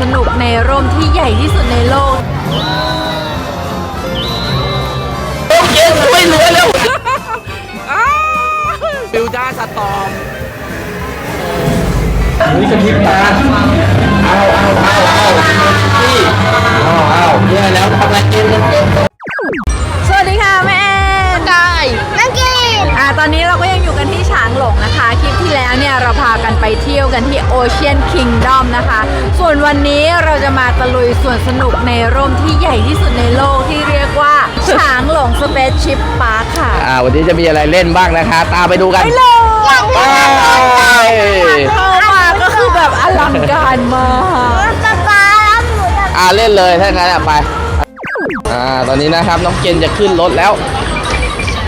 สนุกในร่มที่ใหญ่ที่สุดในโลกโอเคช่วยเหลือแล้วบิวด้าสตอมนี่กระพริบตาเอาเอาเอาเอาพี่เอาเอาเนี่ยแล้วทำอะไรกินกัน ตอนนี้เราก็ยังอยู่กันที่ฉางหลงนะคะ คลิปที่แล้วเนี่ยเราพากันไปเที่ยวกันที่ Ocean Kingdom นะคะ ส่วนวันนี้เราจะมาตะลุยส่วนสนุกในร่มที่ใหญ่ที่สุดในโลกที่เรียกว่าฉางหลง Spaceship Park ค่ะ อ่าวันนี้จะมีอะไรเล่นบ้างนะคะ ตามไปดูกันไปเลยไปเข้ามาก็คือแบบอลังการมากปลาปลาแล้วหมูจะอ่าเล่นเลยถ้างั้นอะไป อ่าตอนนี้นะครับน้องเกณฑ์จะขึ้นรถแล้ว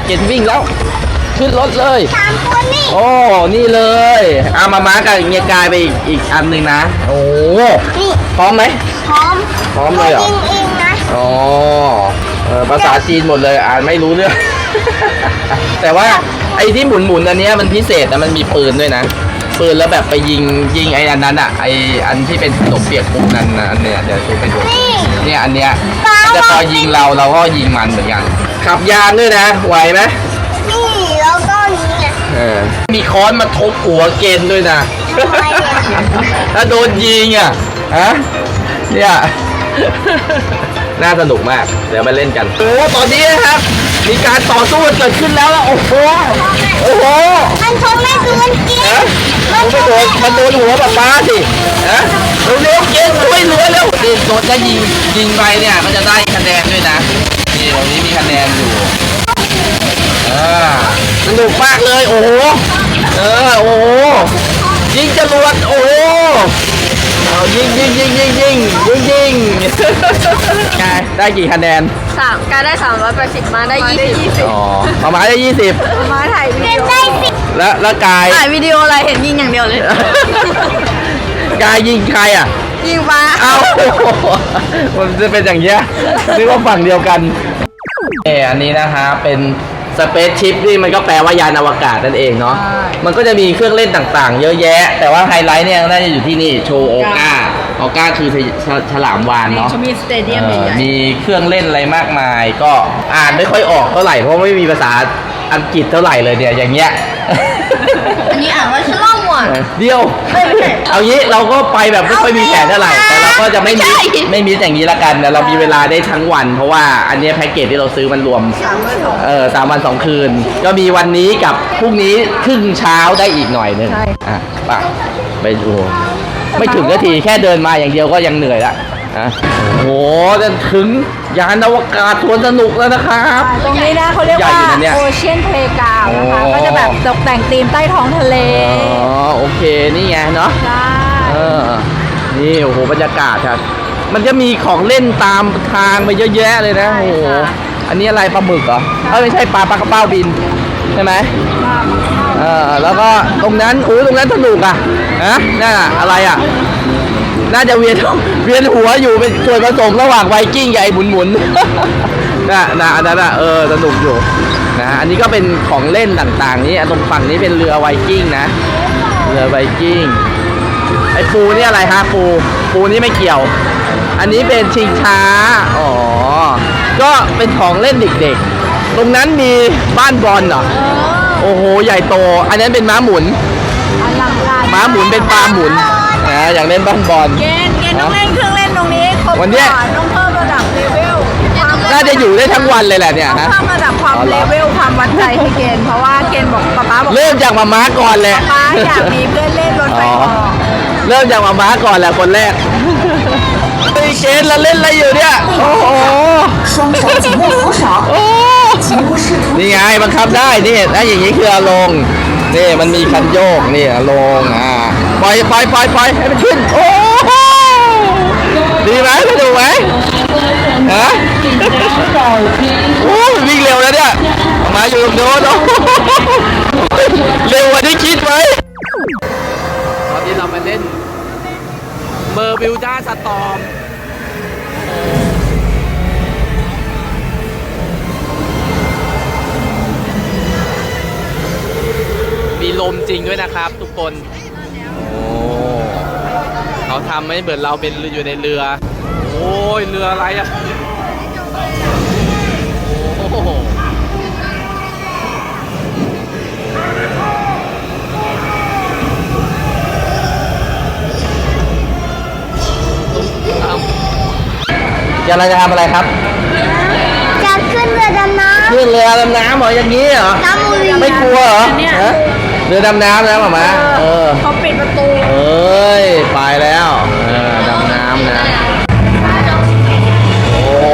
เกณฑ์วิ่งแล้ว ขึ้นรถเลย สามตัวนี่โอ้ นี่เลยเอามาม้ากับเงียกายไปอีกอีกอันหนึ่งนะ โอ้นี่พร้อมไหม พร้อมพร้อมเลยเหรอยิงเองนะอ๋อเออภาษาจีนหมดเลยอ่านไม่รู้เรื่อง แต่ว่าไอ้ที่หมุนหมุนๆอันเนี้ยมันพิเศษนะมันมีปืนด้วยนะปืนแล้วแบบไปยิงยิงไอ้อันนั้นอะไอ้อันที่เป็นขนมเปียกปุ๊บนั้นนะอันเนี้ยเดี๋ยวชูไปดูนี่เนี่ยอันเนี้ยปลาจะพอยิงเราเราก็ยิงมันเหมือนกันขับยานด้วยนะไหวไหม ออมีค้อนมาทุบหัวเกณฑ์ด้วยนะทำไมเนี่ยถ้าโดนยิงอะฮะเนี่ย น่าสนุกมาก เดี๋ยวมาเล่นกัน โอ้ตอนนี้นะครับ มีการต่อสู้กันเกิดขึ้นแล้วแล้วโอ้โห โอ้โห มันชนไม่โดนกินฮะมันไม่โดนมันโดนหัวป๊าป้าสิฮะเร็วๆเกณฑ์ช่วยเหลือเร็วนี่โดนจะยิงยิงไปเนี่ย มันจะได้คะแนนด้วยนะ นี่ตรงนี้มีคะแนนอยู่ อ่าสนุกมากเลย โอ้โห เออ โอ้โห ยิงจรวด โอ้โหเอายิงยิงยิงยิงยิงยิงยิงไงได้กี่คะแนน สามการได้380มาได้20อ๋อประมาณได้ยี่สิบมาถ่ายวิดีโอได้สิแล้วแล้วกาย ถ่ายวิดีโออะไรเห็นยิงอย่างเดียวเลย กายยิงใครอะ ยิงฟ้าเอ้ามันจะเป็นอย่างเงี้ยนึกว่าฝั่งเดียวกันเอออันนี้นะคะเป็น สเปซชิพนี่มันก็แปลว่ายานอวกาศนั่นเองเนาะมันก็จะมีเครื่องเล่นต่างๆ เยอะแยะ แต่ว่าไฮไลท์เนี่ยน่าจะอยู่ที่นี่โชว์โอกาโอกาคือฉฉลามวานเนาะมีสเตเดียมเอใหอญ่มีเครื่องเล่นอะไรมากมาย ก็อ่านไม่ค่อยออกเท่าไหร่เพราะไม่มีภาษาอังกฤษเท่าไหร่เลยเนี่ยอย่างเงี้ยๆอันนี้อ่านว่าชล่อมหวานเดียวเอางี้เราก็ไปแบบไม่ค่อยมีแผนเท่าไหร่แต่เรา ก็จะไม่มีไม่มีอย่างนี้ละกันแต่เรามีเวลาได้ทั้งวัน เพราะว่าอันเนี้ยแพ็กเกจที่เราซื้อมันรวมสามเบอร์สองเออสามวันสองคืน ก็มีวันนี้กับพรุ่งนี้ครึ่งเช้าได้อีกหน่อยหนึงใช่ อะไปไปดูไม่ถึงนาทีแค่เดินมาอย่างเดียวก็ยังเหนื่อยละอะโอ้โหจะถึงยานอวกาศสวนสนุกแล้วนะครับ ตรงนี้นะเขาเรียกใหญ่ว่าอยู่นะเนี่ยโอเชียนเพลกาวนะคะ โอ้ ก็จะแบบตกแต่งธีมใต้ท้องทะเลอ๋อโอเคนี่ไงเนาะ ใช่ เออ นี่โอ้โหบรรยากาศครับ มันจะมีของเล่นตามทางไปเยอะแยะเลยนะโอ้โหอันนี้อะไรปลาหมึกเหรอเอ้ยไม่ใช่ปลาปลากระเป้าบินใช่ไหมเออแล้วก็ตรงนั้นอุ้ยตรงนั้นสนุกอะฮะน่าอะไรอะน่าจะเวียนเวียนหัวอยู่เป็นส่วนผสมระหว่างไวกิ้งกับไอ้หมุนหมุนๆน่ะน่ะอันนั้นอะเออสนุกอยู่นะอันนี้ก็เป็นของเล่นต่างๆ นี้อันตรงฝั่งนี้เป็นเรือไวกิ้งนะ เรือไวกิ้งไอ้ปูนี่อะไรฮะปู ปูนี่ไม่เกี่ยว อันนี้เป็นชิงช้า อ๋อ ก็เป็นของเล่นเด็กๆ ตรงนั้นมีบ้านบอลเหรอ โอ้โห ใหญ่โต อันนั้นเป็นม้าหมุน อลังการม้าหมุนเป็นปลาหมุนนะอยากเล่นบ้านบอล เกณฑ์เกณฑ์ต้องเล่นเครื่องเล่นตรงนี้ครบวันเนี้ย ก่อนต้องเพิ่มระดับเลเวลความน่าจะอยู่ได้ทั้งวันเลยแหละเนี่ยต้องฮะ เพิ่มระดับความอ๋อเหรเลอ เวลความวัดใจให้เกณฑ์เพราะว่าเกณฑ์บอกป๊าป๊าบอกเริ่มจากมาม้าก่อนแหละ ป๊าอยากมีเพื่อนเล่นรถไฟอ๋อเหาะ เริ่มจากมาม้าก่อนแหละคนแรกตีเกนแล้วเล่นอะไรอยู่เนี่ย โอ้โหโอ้นี่ไงบังคับได้นี่แล้วอย่างนี้คืออาลงนี่มันมีคันโยกนี่อาลงอ่าปล่อยปล่อยปล่อยปล่อยให้มันขึ้นโอ้โหดีไหมสนุกไหมฮะโอ้วิ่งเร็วแล้วเนี่ยมาอยู่ตรงโน้นเร็วกว่าที่คิดไว้ อร์บิวด้าสตอมมีลมจริงด้วยนะครับ ทุกคนโอ้เขาทำไม่เหมือนเราเป็นอยู่ในเรือ โอ้ย เรืออะไรอะโอ้ จะเราจะทำอะไรครับ จะขึ้นเรือดำน้ขึ้นเรือดำน้ำเหรออย่างนี้เหรอำน้ำมือไม่กลัวเหรอฮะเรือดำน้ำนะหมามาเออเขาปิดประตูเอ้ยไปแล้วเออดำน้ำนะ โอ้โห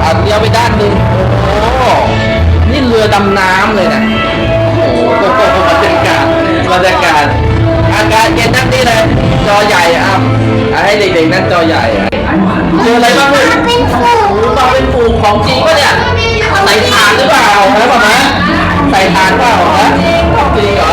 เอาเดียวไปด้านหนึ่งโอ้โหนี่เรือดำน้ำเลยนะโอ้โหบรรยากาศบรรยากาศอากาศเย็นนักนี่เลยจอใหญ่อะอะให้เด็กๆนั่งจอใหญ่อะ เจออะไรบ้างเลยเป็นฟูโอ้โหมาเป็นฝูงของจริงปะเนี่ยใส่ถ่านหรือเปล่าฮะมามาใส่ถ่านเปล่าฮะของจริงเหรอ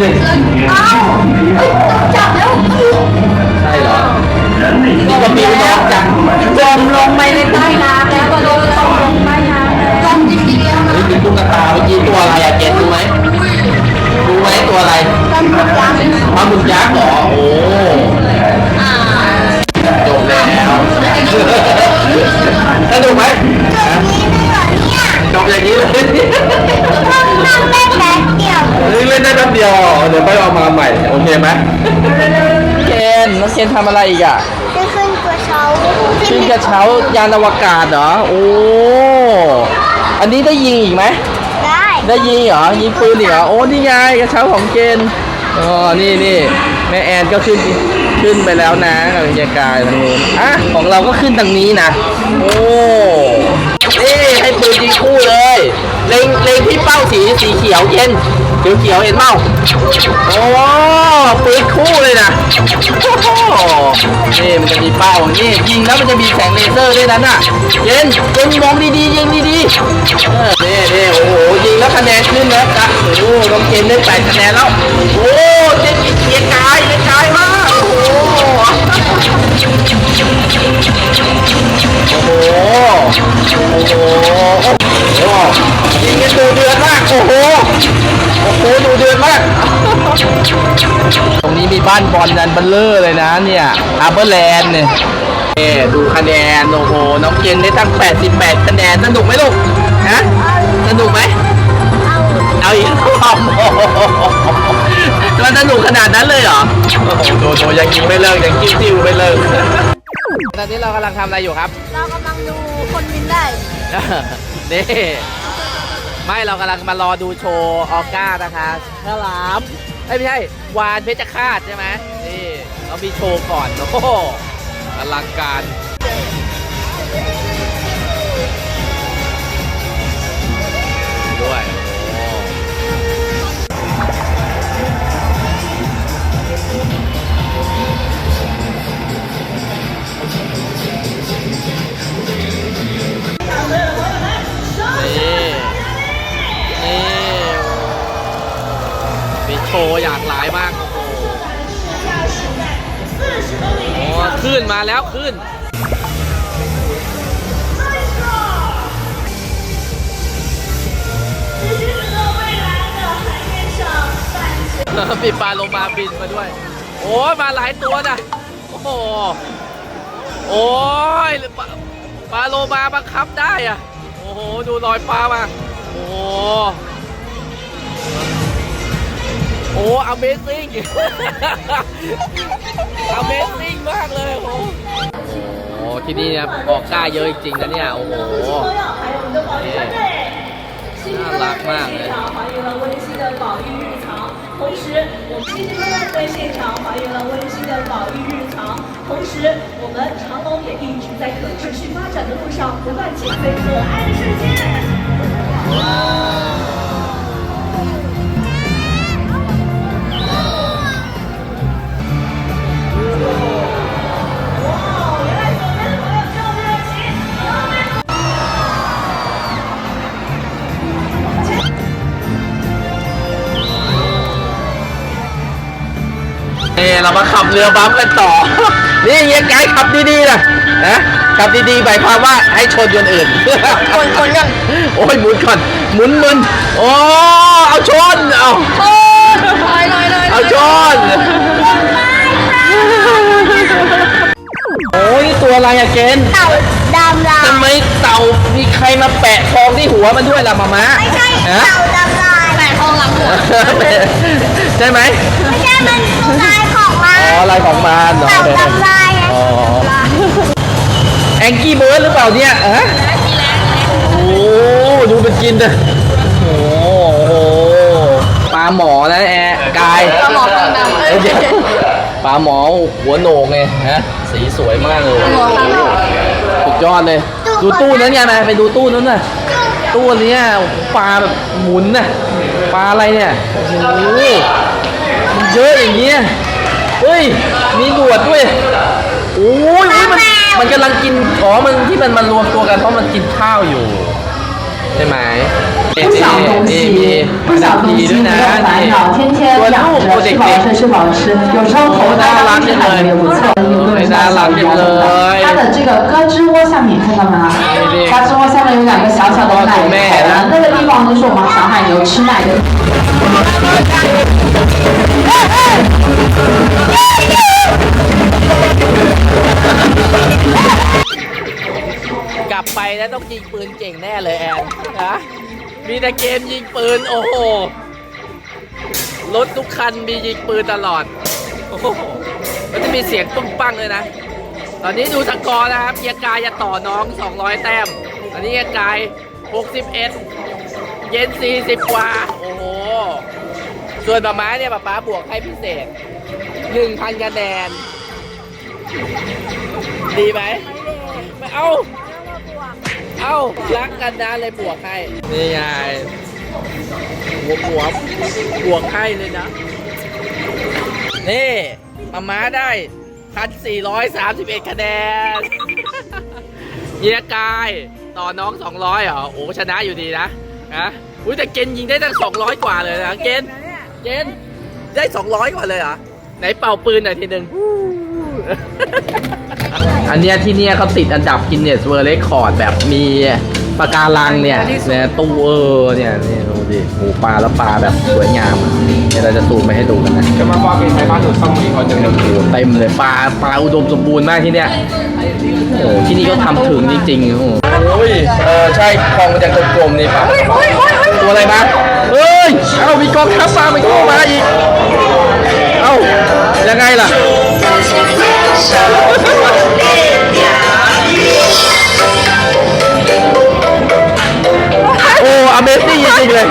แล้วนี่เลยจับแล้วใช่เหรอนี่ก็มีน้องจังจมลงไปในใต้น้ำแล้วก็โดนจมลงใต้น้ำแล้วจมจริงๆแล้วเฮ้ยมีตุ๊กตาเมื่อกี้ตัวอะไรอะเกดรู้ไหมรู้ไหมตัวอะไรจมหมดยังปลาหมึกยักษ์เหรอโอ้จบแล้วสนุกไหม ไหมเคนน้องเคนทำอะไรอีกอะจะขึ้นกระเช้าขึ้นกระเช้ายานอวกาศเหรอโอ้อันนี้ได้ยิงอีกไหมได้ได้ยิงเหรอยิงปืนอีกเหรอโอ้นี่ไงกระเช้าของเกณฑ์อ๋อนี่นี่แม่แอนก็ขึ้นขึ้นไปแล้วนะกับบรรยากาศทางนู้นอะของเราก็ขึ้นทางนี้นะโอ้ นี่ให้ปืนยิงคู่เลย เล็งเล็งที่เป้าสีสีเขียวเย็นเขียวเขียวเห็นเปล่าโอ้ปืนคู่เลยนะโอ้นี่มันจะมีเป้านี่ยิงแล้วมันจะมีแสงเลเซอร์ด้วยนั้นน่ะ เย็นเย็นมองดีๆยิงดีๆเนี่นี่โอ้โหยิงแล้วคะแนนขึ้นแล้วจ้ะโอ้โหน้องเกณฑ์ได้แปดคะแนนแล้วโอ้เจ๊เกียร์กายเกียร์กายมากโอ้โห โอ้โห โอ้โห โอ้โหยิงกันดูเดือดมาก โอ้โห โอ้โหดูเดือดมาก ตรงนี้มีบ้านบอลนันเบลเลอร์เลยนะเนี่ยอาร์เบอร์แลนด์เนี่ยเอ่ดูคะแนน โอ้โห น้องเกณฑ์ได้ตั้ง 88 คะแนน สนุกไหมลูก ฮะ สนุกไหม เอาอีกรอบโอ้โหมันสนุกขนาดนั้นเลยเหรอ โอ้โหโดโดยังยิงไม่เลิกยังจิ้วจิ้วไม่เลิก ตอนนี้เรากำลังทำอะไรอยู่ครับ เรากำลังดูคนบินได้ นี่ ไม่เรากำลังมารอดูโชว์ออก้านะคะฉลามเอ้ยไม่ใช่ วานเพชรฆาตใช่ไหมนี่เรามีโชว์ก่อน โอ้โหอลังการ ด้วย โชว์อยางหลายมากโอ้ขึ้นมาแล้วขึ้นมีปลาโลมาบินมาด้วย โอ้มาหลายตัวนะโอ้โหโอ้ยปลาปลาโลมาบังคับได้อะโอ้โห ดูรอยปลามา โอ้ อ้ Amazing Amazing มากเลย โอ้โหโอ้โหที่นี่เนี่ยออกกล้าเยอะจริงๆนะเนี่ย โอ้โหนี่น่ารักมากเลย 还原了温馨的保育日常，同时我们今天在现场还原了温馨的保育日常， 同时，我们长隆也一直在可持续发展的路上不断起飞可爱的瞬间。 นี่เรามาขับเรือบัมกันต่อ นี่เงี้ยไกด์ขับดีๆนะนะขับดีๆหมายความว่าให้ชนคนอื่นคนคนกันโอ้ยหมุนก่อนหมุนมึนโอ้เอาชนเอาเอาชนโอ้ยตัวอะไรอะเกณฑ์เต่าดำลายทำไมเต่ามีใครมาแปะทองที่หัวมันด้วยล่ะมาม่าไม่ใช่ฮะเต่าดำลายแปะทอง หลังหัวใช่ไหมไม่ใช่มันคือลายของมันอ๋อลายของมันเหรอเต่าดำลายไงอ๋อแองกี้เบิร์ดหรือเปล่าเนี่ยฮะโอ้ดูมันกินนะโอ้โหปลาหมอนะแอร์กายปลาหมอฟองดำปลาหมอหัวโหนกไงฮะสีสวยมากเลยสุดยอดเลยดูตู้นั้นไงมาไปดูตู้นั้นน่ะตู้อันเนี้ยปลาแบบหมุนน่ะ ปลาอะไรเนี่ยโอ้โหมันเยอะอย่างเงี้ยเฮ้ย มีหนวดด้วยโอ้ยอุ๊ยมันมันกำลังกิน อ๋อ มันที่มันมันรวมตัวกันเพราะมันกินข้าวอยู่ ใช่ไหม 不想东 นี่ 西 มี 不想东西，没有烦恼，天天养着吃饱睡吃饱吃，有时候头大问题还没有不错，有个人家小鱼苗很大，它的这个胳肢窝下面看到吗？胳肢窝下面有两个小小的奶头，那个地方就是我们小海牛吃奶的。 กลับไปแล้วต้องยิงปืนเก่งแน่เลยแอนนะ มีแต่เกมยิงปืน โอ้โห รถทุกคันมียิงปืนตลอด โอ้โห มันจะมีเสียงปุ้งปังเลยนะ ตอนนี้ดูสกอร์นะครับเกียร์กายจะต่อน้อง 200 แต้ม ตอนนี้เกียร์กาย 61 เย็น 40 กว่า โอ้โห ส่วนป๊าม้าเนี่ยป๊าป๊าบวกให้พิเศษ 1,000คะแนน ดีไหม ไม่เอา อ้ารักกันนะเลยบวกให้นี่ไงหัวหัวบวกให้เลยนะ นี่มาม้าได้พันสี่ร้อยสามสิบเอ็ดคะแนนเยียกายต่อน้องสองร้อยเหรอโอ้ชนะอยู่ดีนะนะอุ้ยแต่เกณฑ์ยิงได้ตั้งสองร้อยกว่าเลยนะเกณฑ์เกณฑ์ได้สองร้อยกว่าเลยเหรอไหนเป่าปืนหน่อยทีหนึ่ง อันเนี้ยที่เนี้ยเขาติดอันดับกินเนสเวอร์เรคคอร์ดแบบมีปาการังเนี่ยเนี่ยตู้เออเนี่ยนี่ดูดิหมูปลาแล้วปลาแบบสวยงามอะเดี๋ยวเราจะซูมไปให้ดูกันนะ จะมาปลาเป็นไทยบ้านหนูซ่อมมีคนจะเป็โอ้เต็มเลยปลาปลาอุดมสมบูรณ์มากที่เนี้ยโอ้ที่นี่ก็ทำถึงจริงๆโอ้โอ้ยเออใช่คลองมันจะกลมๆนี่ปลาตัวอะไรมาเอ้ยเอ้ามีกองทัพปลามันก็มาอีกเอ้ายังไงล่ะ โอ้ Amazing จริงๆเลย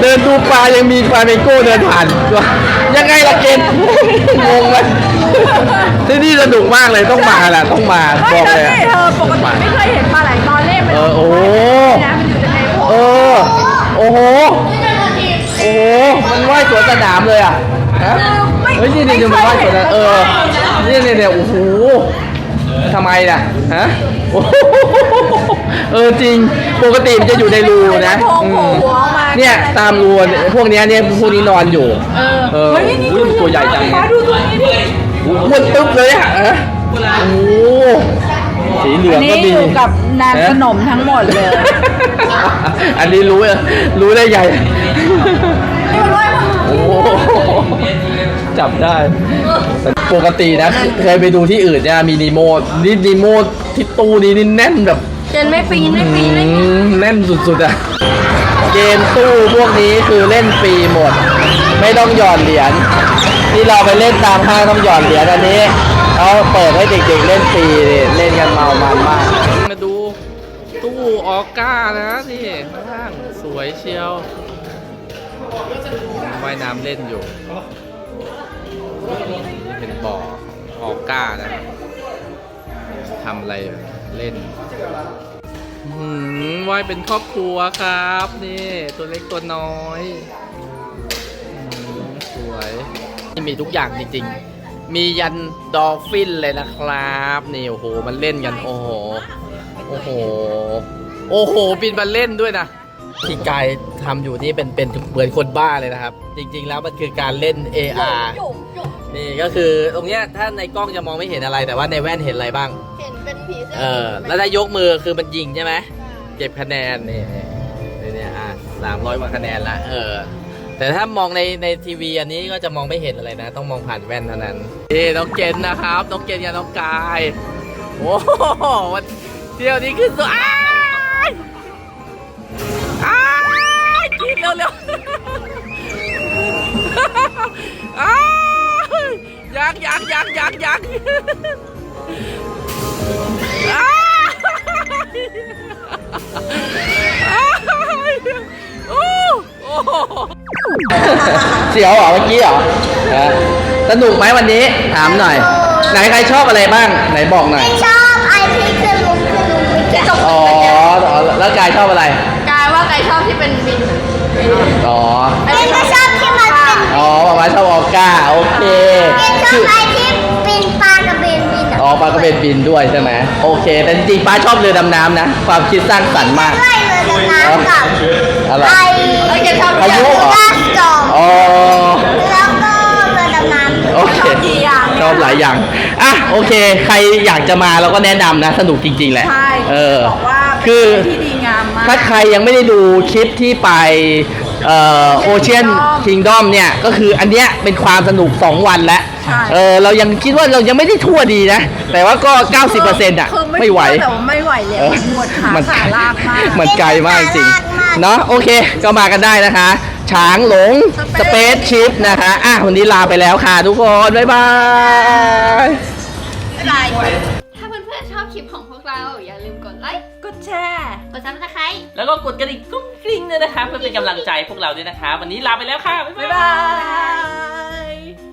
เดินดูปลายังมีฟลาเมงโก้เดินผ่านด้วยยังไงล่ะเกณฑ์งงไหมที่นี่สนุกมากเลยต้องมาแหละต้องมาบอกเลยอะ เธอปกติไม่เคยเห็นปลาไหลตอนเล่นมันเออโอ้โห นะมันอยู่ในโพเออ โอ้โห โอ้โห มันว่ายสวนสนามเลยอะฮะ เฮ้ยนี่นี่นี่มันว่ายสวนสนามเออ นี่นี่นี่โอ้โหทำไมล่ะฮะโอ้โหเออจริงปกติมันจะอยู่ในรูนะโผล่อืโผล่มหัวออกมาเนี่ยตามรูเนี่ยพวกเนี้ยเนี่ยพวกนี้นอนอยู่ เออเออเฮ้ยนี่อุ้ยมันตัวใหญ่จังปลาดูตัวนี้ดิอ้วนตึ๊บเลยอะฮะโอ้โหสีเหลืองนี่ก็อมียู่กับนางขนมทั้งหมดเลย อันนี้รู้อะรู้ได้ไงโอ้โห จับได้ ปกตินะเคยไปดูที่อื่นเนี่ยมีนีโมนี่นีโมที่ตู้นี้นี่แน่นแบบเจนไม่ปีนไม่ปีนไม่อืมแน่นสุดๆอะเกมตู้พวกนี้คือเล่นฟรีหมด ไม่ต้องหยอดเหรียญที่เราไปเล่นตามห้างต้องหยอดเหรียญอันนี้เขาเปิดให้เด็กๆเล่นฟรีนี่เล่นกันเมามันมากมาดูตู้ออก้านะนี่ข้างล่างสวยเชียวว่ายน้ำเล่นอยู่นี่ เป็นบ่อออก้านะทำอะไรเล่นหืมว่ายเป็นครอบครัวครับ นี่ ตัวเล็กตัวน้อย สวยนี่มีทุกอย่างจริงๆ มียันดอลฟินเลยนะครับ นี่ โอ้โห มันเล่นกัน โอ้โห โอ้โห โอ้โห บินมาเล่นด้วยนะ ที่กายทำอยู่นี่เป็นเป็นเหมือนคนบ้าเลยนะครับ จริง ๆ แล้วมันคือการเล่น AR นี่ก็คือตรงเนี้ยถ้าในกล้องจะมองไม่เห็นอะไรแต่ว่าในแว่นเห็นอะไรบ้าง เห็นเป็นผีเสื้เออ แล้วถ้ายกมือคือมันยิงใช่ไหม เก็บคะแนนนี่นี่เนี่ยอะสามร้อยกว่าคะแนนละเออ แต่ถ้ามองในในทีวีอันนี้ก็จะมองไม่เห็นอะไรนะ ต้องมองผ่านแว่นเท่านั้นนี่น้องเกณฑ์นะครับน้องเกณฑ์กับน้องกาย โอ้โหวันเที่ยวนี้คือสุดอ้ายอ้ายกินเร็วเร็วๆอ้ายยังยังยังยังยังอ้ายอ้ายโอ้โอ้เสียวเหรอเมื่อกี้เหรอเออสนุกไหมวันนี้ ถามหน่อย ไหนใครชอบอะไรบ้าง ไหนบอกหน่อย ชอบไอที่คือลุงคือลุงไปแกะอ๋ออ๋อ แล้วกายชอบอะไร กายว่ากายชอบที่เป็นบิน อ๋อเป็นก็ชอบที่มันเป็นอ๋อมามาชอบออก้า โอเคเป็นชอบไอที่บินปลากระเบนบินอ๋อปลากระเบนบินด้วยใช่ไหมโอเค แต่จริงๆป้าชอบเรือดำน้ำนะ ความคิดสร้างสรรค์มาก ด้วยเลยนะกับอะไร ไอเอ้ยแกชอบพายุเหรอด้านจองอ๋อ แล้วก็เรือดำน้ำ โอเค ชอบกี่อย่างชอบหลายอย่าง อะ โอเค ใครอยากจะมาเราก็แนะนำนะ สนุกจริงๆแหละ ใช่เออ บอกว่าเป็น คือที่ดีงามมาก ถ้าใครยังไม่ได้ดูคลิปที่ไปเอ่อโอเชียนคิงดอมเนี่ยก็คืออันเนี้ยเป็นความสนุก 2 วันแล้วใช่ เออเรายังคิดว่าเรายังไม่ได้ทั่วดีนะ แต่ว่าก็ 90%อะ คือไม่ไหว แต่ว่าไม่ไหวแล้วเออปวดขามันขาลากมากมันไกลมากจริง เนาะโอเคก็มากันได้นะคะ ช้างหลงสเปซชิปนะคะ อะ วันนี้ลาไปแล้วค่ะทุกคน บ๊ายบายถ้าเพื่อ แชร์ กดซับสไครต์แล้วก็กดกระดิ่งกุ้งกริ้งด้วยนะคะ เพื่อเป็นกำลังใจพวกเราด้วยนะคะ วันนี้ลาไปแล้วค่ะ บ๊ายบ๊ายบาบาย ย